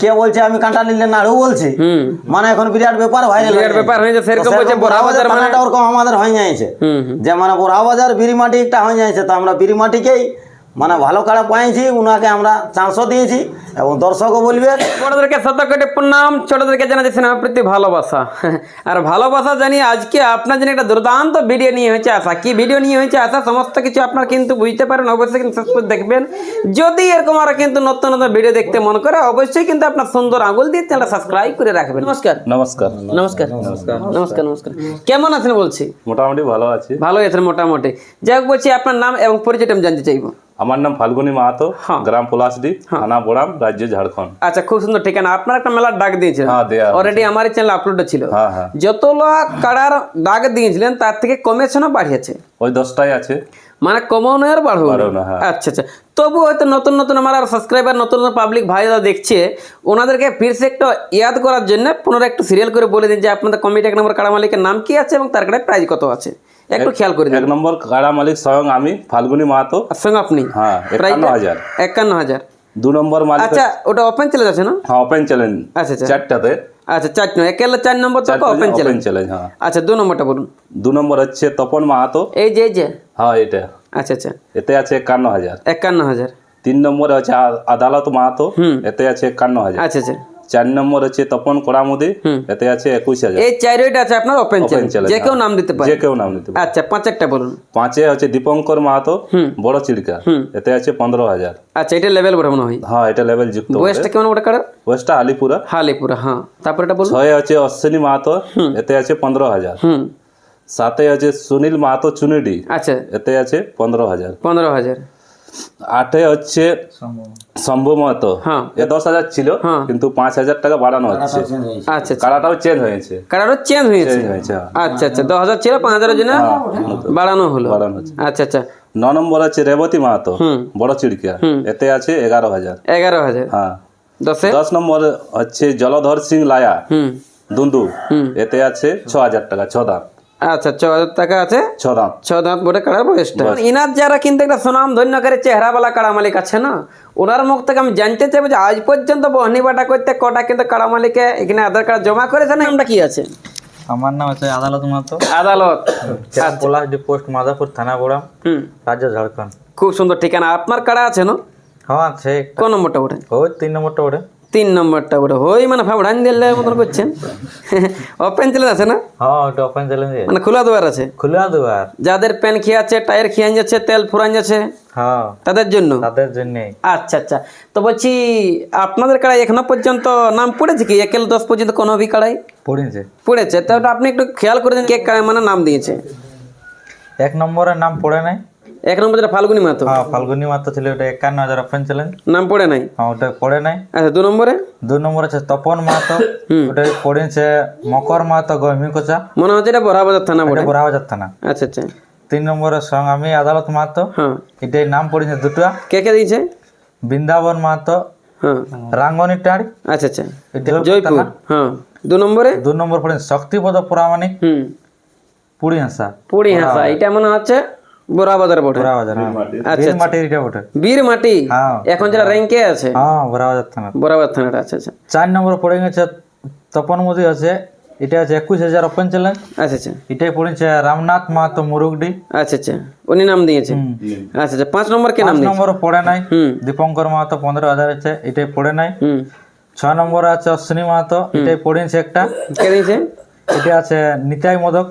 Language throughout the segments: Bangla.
কে বলছে আমি কাঁটা নিলে নাড়ু বলছি। বলছে মানে এখন বিরাট ব্যাপার ভাইরাল বিরাট ব্যাপার হয়েছে, সেরকম বলছে বড়া বাজার মানে- ওরকম আমাদের হয়ে যাইছে যে মানে বড়া বাজার বিরিমাটি একটা হয়ে যাইছে তো আমরা বিরিমাটিকেই মানে ভালো কাড়া পাইছি উনাকে আমরা চান্সও দিয়েছি এবং দর্শকও বলবে। বড়দেরকে শত কোটি প্রণাম ছোটদেরকে জানাচ্ছি স্নেহ প্রতি ভালোবাসা। আর ভালোবাসা জানি আজকে আপনার জন্য একটা দুর্দান্ত ভিডিও নিয়ে হয়েছে আসা কি ভিডিও নিয়ে হয়েছে আসা সমস্ত কিছু আপনার কিন্তু বুঝতে পারেন অবশ্যই কিন্তু শেষ করে দেখবেন। যদি এরকম আরও কিন্তু নতুন নতুন ভিডিও দেখতে মন করে অবশ্যই কিন্তু আপনার সুন্দর আঙুল দিয়ে চ্যানেলটা সাবস্ক্রাইব করে রাখবেন। নমস্কার। নমস্কার। নমস্কার। নমস্কার। নমস্কার কেমন আছেন বলছি? মোটামুটি ভালো আছি। ভালো আছেন মোটামুটি। যাই হোক বলছি আপনার নাম এবং পরিচয়টা আমি জানতে চাইব। আমার নাম ফাল্গুনি মাহাতো হ্যাঁ। গ্রাম পলাশডি থানা বোড়াম রাজ্য ঝাড়খণ্ড। আচ্ছা খুব সুন্দর ঠিকানা। আপনার একটা মেলার ডাক দিয়েছিলেন। হ্যাঁ দেয়া অলরেডি আমার চ্যানেল আপলোড ছিল। হ্যাঁ হ্যাঁ। যতলা কাড়ার ডাক দিয়েছিলেন তার থেকে কমেছে না বাড়িয়েছে। ওই দশটাই আছে। মানে কমানো আর বাড়ানো বাড়ানো, হ্যাঁ। আচ্ছা আচ্ছা। তবু হয়তো নতুন নতুন আমার আর সাবস্ক্রাইবার নতুন নতুন পাবলিক ভাইরা দেখছে ওনাদেরকে ফিরসে একটু ইয়াদ করার জন্য পুনরায় একটু সিরিয়াল করে বলে দিন যে আপনাদের কমিটি এক নম্বর কাড়া মালিকের নাম কি আছে এবং তার কাছে প্রাইজ কত আছে। একটু খেয়াল করে এক নম্বর কাড়া মালিক স্বয়ং আমি ফাল্গুনি মাহাতো। সঙ্গে আপনি? হ্যাঁ একান্ন হাজার। একান্ন হাজার। দু নম্বর মালিক আচ্ছা ওটা ওপেন চলে যাচ্ছে না? হ্যাঁ ওপেন চ্যালেঞ্জ আচ্ছা আচ্ছা। চারটাতে। আচ্ছা চার নম্বর একেলা চার নম্বর তো ওপেন ওপেন চ্যালেঞ্জ হ্যাঁ। আচ্ছা দু নম্বরটা বলুন। দু নম্বর হচ্ছে তপন মাহাতো। এই যে এই যে। হ্যাঁ এটা আচ্ছা আচ্ছা। এতে আছে একান্ন হাজার। একান্ন হাজার। তিন নম্বরে হচ্ছে আদালত মাহাতো। এতে আছে একান্ন হাজার। আচ্ছা আচ্ছা। চার নম্বর হচ্ছে তপন কোড়ামুদি এতে আছে একুশ হাজার। এই চারোটা আছে আপনার ওপেন channel, যে কেউ নাম দিতে পারে। যে কেউ নাম নিতে পারে। আচ্ছা পাঁচ একটা বলুন। পাঁচে হচ্ছে দীপঙ্কর মাহাতো বড় চিড়কা এতে আছে পনেরো হাজার। আচ্ছা এটা লেভেল বড় মনে হয়। হ্যাঁ এটা লেভেল যুক্ত বয়সটা কেমন ওটা কাটার ওয়েস্টটা আলিপুরা। হালিপুরা হ্যাঁ। তারপর এটা বলুন। ছয়ে হচ্ছে অশ্বিনী মাহাতো এতে আছে পনেরো হাজার। সাতে আছে সুনীল মাহাতো চুনিডি আচ্ছা। এতে আছে পনেরো হাজার। পনেরো হাজার। আটে হচ্ছে শম্ভু মাহাতো হ্যাঁ। এ দশ হাজার ছিল হ্যাঁ। কিন্তু পাঁচ হাজার টাকা বাড়ানো হচ্ছে। আচ্ছা আচ্ছা। কালাটাও চেঞ্জ হয়েছে। কাটারও চেঞ্জ হয়েছে। চেঞ্জ হ্যাঁ। আচ্ছা আচ্ছা। দশ হাজার ছিল পাঁচ হাজারের জন্য বাড়ানো হলো। বাড়ানো হচ্ছে। আচ্ছা আচ্ছা। ন নম্বর আছে রেবতী মাহাতো। বড় চিড়কিয়া এতে আছে এগারো হাজার। এগারো হাজার। হ্যাঁ। দশে? দশ নম্বর হচ্ছে জলধর সিং লায়া। হুম। দুন্দু। এতে আছে ছ হাজার টাকা ছ দাঁত আচ্ছা ছ হাজার টাকা আছে? ছ দাঁত। ছ দাঁত বটে কাড়ার বয়সটা? ইনার যারা কিন্তু একটা সুনাম ধন্য করে চেহারাওয়ালা কাড়া মালিক আছে না ওনার মুখ থেকে আমি জানতে চাইব যে আজ পর্যন্ত বহনি বাটা করতে কটা কিন্তু কাড়া মালিকে এখানে আধার কার্ড জমা করেছে না আমরা কি আছে? আমার নাম হচ্ছে আদালত মাহাতো। আদালত। পলাশ পোস্ট মাদাপুর থানা বোড়াম হুম। রাজ্য ঝাড়খণ্ড। খুব সুন্দর ঠিকানা। আপনার কাড়া আছে না? হ্যাঁ আছে। কোন নম্বরটা ওটা ওই তিন নম্বরটা ওটা তিন নম্বরটা ওটা হই মানে ফাবড়ান দিলে মতন করছেন। ওপেন চলে আছে না? হ্যাঁ ওটা ওপেন চ্যালেঞ্জ মানে খোলা দুয়ার আছে? খোলা দুয়ার। যাদের প্যান খেয়ে আছে টায়ার খেয়ে যাচ্ছে তেল ফুরান যাচ্ছে হ্যাঁ। তাদের জন্য? তাদের জন্যে। আচ্ছা আচ্ছা। তো বলছি আপনাদের কাড়াই এখনও পর্যন্ত নাম পড়েছে কি? একেল দশ পর্যন্ত কোনো ভি কাড়াই? পড়েছে। পড়েছে। তো ওটা আপনি একটু খেয়াল করে দিন কে কাড়াই মানে নাম দিয়েছে। এক নম্বরের নাম পড়ে নাই। এক নম্বর যেটা ফাল্গুনি মাতো হ্যাঁ ফাল্গুনি মাত্র ছিল ওটা একান্ন হাজার ওপেন চ্যালেঞ্জ নাম পড়ে নাই? হ্যাঁ ওটা পড়ে নাই। আচ্ছা দু নম্বরে? দুই নম্বর আছে তপন মাহাতো। ওটা পড়েছে মকর মাহাতো গহমি কোচা মনে হচ্ছে এটা বরাবাজার থানা পড়ে এটা বড়াবাজার থানা। আচ্ছা আচ্ছা। তিন নম্বরের সঙ্গে আমি আদালত মাহাতো। হ্যাঁ। এটাই নাম পড়েছে দুটো। কে কে দিয়েছে? বৃন্দাবন মাহাতো। হ্যাঁ। রাঙ্গনি টাড়ি আচ্ছা আচ্ছা। জয়পুর। হ্যাঁ। দু নম্বরে? দু নম্বর পড়েছে শক্তিপদ পুরামানিক হুম। পুরি হাসা পুরি হাসা এটা মনে হচ্ছে বটে? আচ্ছা বীর এটা মাটি হ্যাঁ। এখন যেটা র্যাঙ্কে আছে? হ্যাঁ বড়াবাজার থানা বরাবর থানাটা আচ্ছা আচ্ছা। চার নম্বর পড়ে গেছে তপন মোদি আছে। এটা আছে একুশ হাজার ওপেন চ্যালেঞ্জ আচ্ছা আচ্ছা। এটাই পড়েছে রামনাথ মাহাতো মুরুগডি। আচ্ছা আচ্ছা। উনি নাম দিয়েছে? আচ্ছা আচ্ছা। পাঁচ নম্বর কে নাম দিয়েছে? নম্বর পড়ে নাই। দীপঙ্কর মাহাতো পনেরো হাজার আছে এটাই পড়ে নাই। ছয় নম্বর আছে অশ্বিনী মাহাতো এটাই পড়েছে একটা। কে দিয়েছে? এটা আছে নিতাই মোদক।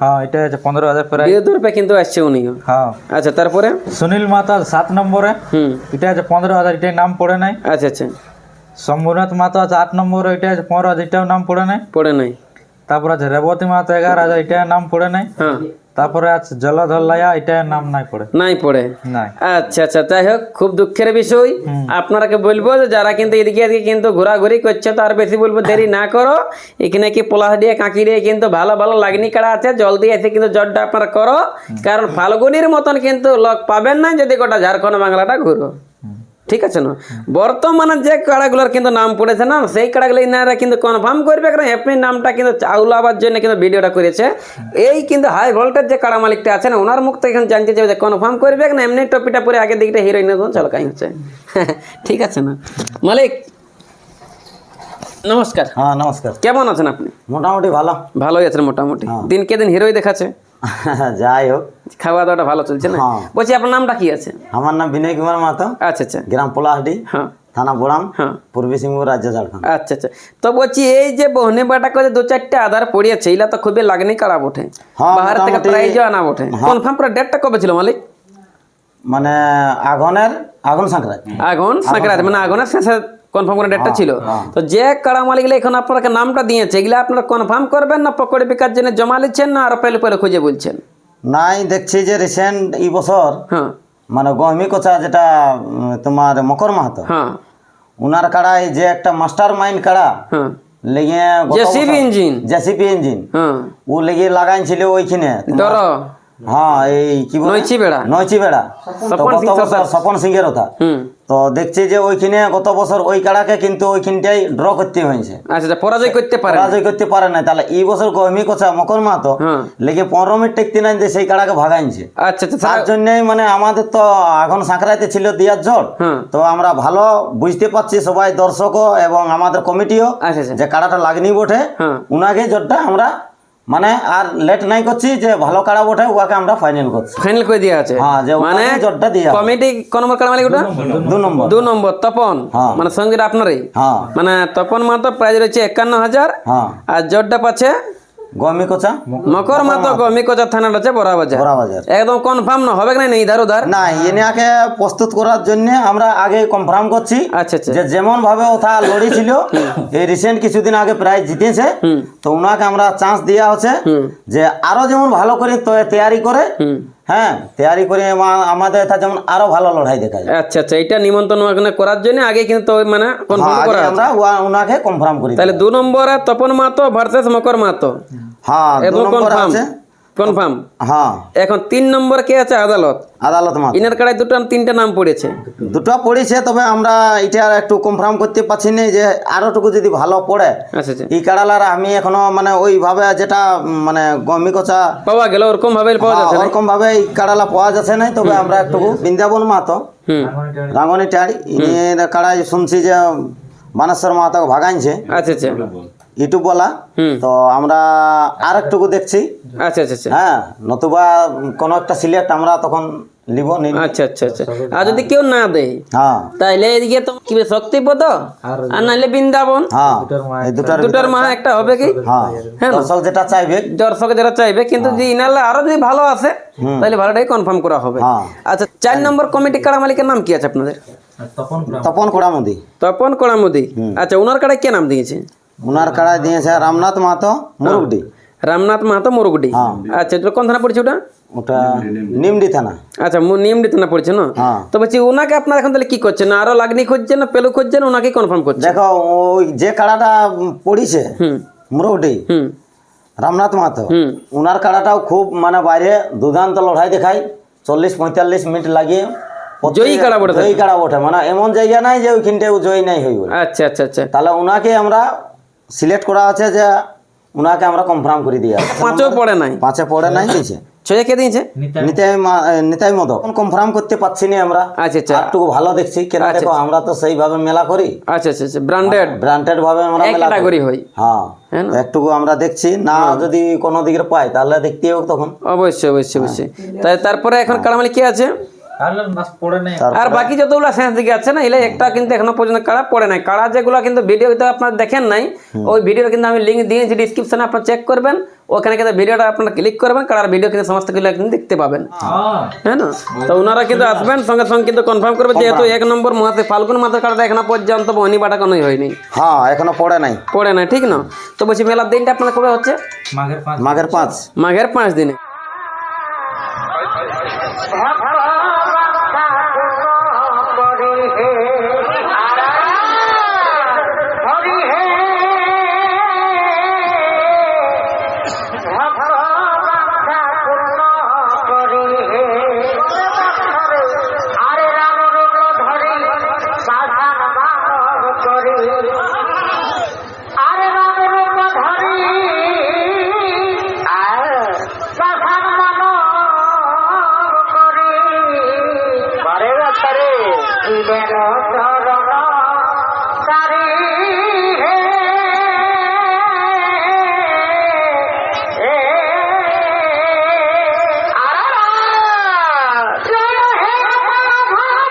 হ্যাঁ এটা আছে পনেরো হাজার প্রায়। বিরোধ রূপে কিন্তু আসছে হ্যাঁ। আচ্ছা তারপরে? সুনীল সাত নম্বরে। হুম। এটা আছে পনেরো হাজার নাম পড়ে নাই। আচ্ছা আচ্ছা। শম্ভুনাথ আছে আট নম্বরে এটা আছে পনেরো হাজার এটাও নাম পড়ে নাই। পড়ে নাই। তারপরে আছে রেবতী মাতা এগারো হাজার এটার নাম পড়ে নাই। হ্যাঁ। তারপরে আছে জলধর লাইয়া এটার নাম নাই পড়ে। নাই পড়ে? নাই। আচ্ছা আচ্ছা যাই হোক খুব দুঃখের বিষয়। আপনারাকে বলব যে যারা কিন্তু এদিকে এদিকে কিন্তু ঘোরাঘুরি করছে তার বেশি বলব দেরি না করো। এখানে কি পলাশ দিয়ে কাঁকি দিয়ে কিন্তু ভালো ভালো লাগনি কাড়া আছে জল দিয়ে এসে কিন্তু জলটা আপনারা করো। কারণ ফাল্গুনির মতন কিন্তু লোক পাবেন না যদি গোটা ঝাড়খণ্ড বাংলাটা ঘুরো। ঠিক আছে না? বর্তমানে যে কাড়াগুলোর কিন্তু নাম পড়েছে না সেই কাড়াগুলো ইনারা কিন্তু কনফার্ম করবে কারণ আপনি নামটা কিন্তু চাউলাবার জন্য কিন্তু ভিডিওটা করেছে। এই কিন্তু হাই ভোল্টেজ যে কাড়া মালিকটা আছে না ওনার মুখ থেকে এখন জানতে চাইবে যে কনফার্ম করবে না এমনি টপিটা পরে আগে দিকটা হিরোইনের মতন চলকাই হচ্ছে। ঠিক আছে না? মালিক নমস্কার। হ্যাঁ নমস্কার। কেমন আছেন আপনি? মোটামুটি ভালো। ভালোই আছেন মোটামুটি। দিনকে দিন হিরোই দেখাচ্ছে। যাই হোক খাওয়া দাওয়াটা ভালো চলছে না? হ্যাঁ। বলছি আপনার নামটা কি আছে? আমার নাম বিনয় কুমার মাহাতো। আচ্ছা আচ্ছা। গ্রাম পোলাহাটি হ্যাঁ। থানা বোড়াম হ্যাঁ। পূর্বী সিংহপুর রাজ্য ঝাড়খণ্ড। আচ্ছা আচ্ছা। তো বলছি এই যে বহনে বাটা করে দু চারটে আধার পড়িয়েছে এগুলা তো খুবই লাগনি কাড়া বটে? বাহার থেকে প্রাইজও আনা বটে। কনফার্ম করে ডেটটা কবে ছিল মালিক? মানে আগুনের আগুন সংক্রান্তি। আগুন সংক্রান্তি মানে আগুনের শেষে কনফার্ম করে ডেটটা ছিল। তো যে কাড়া মালিকগুলো এখন আপনাকে নামটা দিয়েছে এগুলা আপনারা কনফার্ম করবেন না পকড়ে বিকার জন্য জমা নিচ্ছেন না আরও পেলে পেলে খুঁজে বলছেন? নাই দেখছি যে রিসেন্ট এই বছর হ্যাঁ। মানে গহমি কোচা যেটা তোমার মকর মাহাতো হ্যাঁ। উনার কাড়ায় যে একটা মাস্টার মাইন্ড কাড়া হ্যাঁ। লেগে ইঞ্জিন জেসিপি ইঞ্জিন হ্যাঁ। ও লেগে লাগাইছিল ওইখানে হ্যাঁ এই কি বলে? নইচি বেড়া। নয়চি বেড়া। স্বপন গত সিং সিংয়ের কথা। তো দেখছি যে ওইখানে গত বছর ওই কাড়াকে কিন্তু ওইখানটাই ড্র করতে হয়েছে। আচ্ছা আচ্ছা পরাজয় করতে পারে। পরাজয় করতে পারে না তাহলে এই বছর গহমি কোচা মকর মাহাতো হ্যাঁ। লেগে পনেরো মিনিট টেকতে নাই যে সেই কাড়াকে ভাগাইছে। আচ্ছা আচ্ছা তার জন্যই মানে আমাদের তো এখন সাঁকড়াইতে ছিল দিয়ার জট হ্যাঁ। তো আমরা ভালো বুঝতে পারছি সবাই দর্শকও এবং আমাদের কমিটিও আচ্ছা আচ্ছা। যে কাড়াটা লাগনি বটে। হ্যাঁ। উনাকে জটটা আমরা মানে আর লেট নাই করছি যে ভালো কাড়া বটে ওকে আমরা ফাইনাল করছি। ফাইনাল করে দেয়া আছে? হ্যাঁ যে মানে জোরটা জটটা দিয়া কমিটি কোন নম্বর কাড়া মালিক ওটা দু নম্বর। দু নম্বর তপন। হ্যাঁ। মানে সঙ্গে আপনারই? হ্যাঁ। মানে তপন মাত্র প্রাইজ রয়েছে একান্ন হাজার। হ্যাঁ। আর জোরটা পাচ্ছে গমিকোচা একদম কনফার্ম না হবে কি না ইধার উধার না এনাকে প্রস্তুত করার জন্য আমরা আগে কনফার্ম করছি আচ্ছা আচ্ছা। যে যেমন ভাবে ওথা লড়েছিল এই রিসেন্ট কিছুদিন আগে প্রাইজ জিতেছে তো ওনাকে আমরা চান্স দেওয়া হচ্ছে যে আরও যেমন ভালো করে তৈরি তৈয়ারি করে হ্যাঁ তৈরি করে আমাদের এটা যেমন আরও ভালো লড়াই দেখা যায় আচ্ছা আচ্ছা এটা নিমন্ত্রণ ওখানে করার জন্য আগে কিন্তু মানে কনফার্ম হ্যাঁ, করা আছে। আমরা ওনাকে কনফার্ম করি তাহলে দু নম্বরে তপন মাতো ভার্সেস মকর মাতো হ্যাঁ দু নম্বর আছে। কনফার্ম হ্যাঁ। এখন তিন নম্বর কে আছে? আদালত। আদালত মাত্র। ইনার কাড়ায় দুটো তিনটা নাম পড়েছে? দুটো পড়েছে তবে আমরা এটা একটু কনফার্ম করতে পারছি না যে আরোটুকু যদি ভালো পড়ে আচ্ছা আচ্ছা। এই কাড়ালার আমি এখনও মানে ওইভাবে যেটা মানে গমি কচা পাওয়া গেল ওরকম ভাবে পাওয়া যাচ্ছে না? ওরকম ভাবে এই কাড়ালা পাওয়া যাচ্ছে না তবে আমরা একটু বৃন্দাবন মাতো। রাঙ্গনি টাড়ি ইনি কাড়াই শুনছি যে মানেশ্বর মাহাতো ভাগাইছে। আচ্ছা আচ্ছা। ইউটিউব বলা তো আমরা আর একটুকু দেখছি। আচ্ছা আচ্ছা আচ্ছা। হ্যাঁ নতুবা কোনো একটা সিলেক্ট আমরা তখন লিব নি আচ্ছা আচ্ছা আচ্ছা। আর যদি কেউ না দেয় হ্যাঁ। তাইলে এদিকে তো কি শক্তিপদ? আর নাহলে বৃন্দাবন? হ্যাঁ এই দুটার মা একটা হবে কি? হ্যাঁ হ্যাঁ। দর্শক যেটা চাইবে। দর্শক যারা চাইবে কিন্তু যদি ইনালে আরও যদি ভালো আছে তাহলে ভালোটাই কনফার্ম করা হবে। হ্যাঁ। আচ্ছা চার নম্বর কমিটি কাড়া মালিকের নাম কি আছে আপনাদের? তপন তপন কোড়ামুদি। তপন কড়ামুদি। আচ্ছা ওনার কাড়ায় কে নাম দিয়েছে? উনার কাড়ায় দিয়েছে রামনাথ মাহাতো মুরুগডি। রামনাথ মাহাতো মুরগুডি? হ্যাঁ। আচ্ছা এটা কোন থানা পড়ছে ওটা? ওটা নিমডি থানা। আচ্ছা নিমডি থানা পড়ছে না? হ্যাঁ। তো বলছি ওনাকে আপনার এখন তাহলে কি করছেন? আরও লাগনি খুঁজছেন না পেলু খুঁজছেন ওনাকে কনফার্ম করছেন? দেখো ওই যে কাড়াটা পড়িছে হুম। মুরুগডি হুম। রামনাথ মাহাতো হুম। উনার কাড়াটাও খুব মানে বাইরে দুর্দান্ত লড়াই দেখায়। চল্লিশ পঁয়তাল্লিশ মিনিট লাগিয়ে জয়ী কাড়া বটে জয়ী কাড়া বটে। মানে এমন জায়গা নাই যে ওইখানটায় জয়ী নাই হইব আচ্ছা আচ্ছা আচ্ছা। তাহলে ওনাকে আমরা সিলেক্ট করা আছে যে ওনাকে আমরা কনফার্ম করে দিয়ে। পাঁচও পড়ে নাই। পাঁচে পড়ে নাই দিয়েছে। ছয় কে দিয়েছে? নিতাই নিতাই মতো কনফার্ম করতে পারছি না আমরা। আচ্ছা আচ্ছা। একটু ভালো দেখছি কেন আচ্ছা, দেখো আমরা তো সেইভাবে মেলা করি। আচ্ছা আচ্ছা আচ্ছা ব্র্যান্ডেড ব্র্যান্ডেড ভাবে আমরা মেলা করি। ক্যাটাগরি হয়। হ্যাঁ হ্যাঁ একটু আমরা দেখছি। না যদি কোনো দিকে পাই তাহলে দেখতে হোক তখন। অবশ্যই অবশ্যই অবশ্যই। তাই তারপরে এখন কাড়ামালি কে আছে? আর বাকি যতগুলো শেষ দিকে আছে না এলে একটা কিন্তু এখনও পর্যন্ত কাড়া পড়ে নাই। কাড়া যেগুলো কিন্তু ভিডিওতে আপনার দেখেন নাই ওই ভিডিওটা কিন্তু আমি লিঙ্ক দিয়েছি ডিসক্রিপশনে আপনার চেক করবেন। ওখানে কিন্তু ভিডিওটা আপনারা ক্লিক করবেন কাড়ার ভিডিও কিন্তু সমস্ত কিছু একদিন দেখতে পাবেন। হ্যাঁ না? তো ওনারা কিন্তু আসবেন সঙ্গে সঙ্গে কিন্তু কনফার্ম করবে যেহেতু এক নম্বর মাসে ফাল্গুন মাসের কাড়াটা এখনও পর্যন্ত বনি বাটা কোনোই হয়নি। হ্যাঁ এখনও পড়ে নাই। পড়ে নাই ঠিক না? তো বলছি মেলার দিনটা আপনার কবে হচ্ছে? মাঘের পাঁচ। মাঘের পাঁচ। মাঘের পাঁচ দিনে।